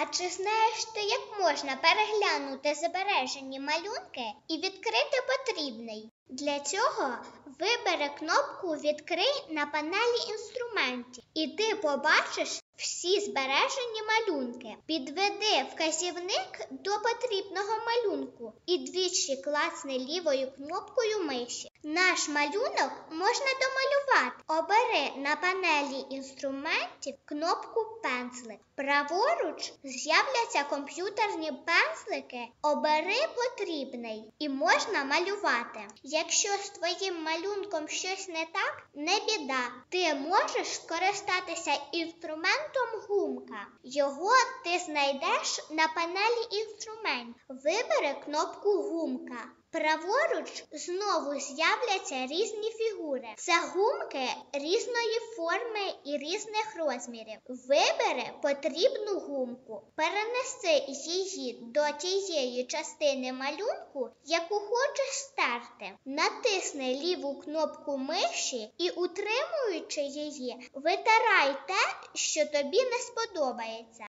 А чи знаєш ти, як можна переглянути збережені малюнки і відкрити потрібний? Для цього вибери кнопку Відкрий на панелі інструментів, і ти побачиш всі збережені малюнки. Підведи вказівник до потрібного малюнку і двічі клацни лівою кнопкою миші. Наш малюнок можна домалювати. Обери на панелі інструментів кнопку пензлик. Праворуч з'являться комп'ютерні пензлики. Обери потрібний і можна малювати. Якщо з твоїм малюнком щось не так, не біда. Ти можеш скористатися інструментом гумка. Його ти знайдеш на панелі інструмент. Вибери кнопку гумка. Праворуч знову з'являться різні фігури. Це гумки різної форми і різних розмірів. Вибери потрібну гумку, перенеси її до тієї частини малюнку, яку хочеш стерти. Натисни ліву кнопку миші і, утримуючи її, витирай те, що тобі не сподобається.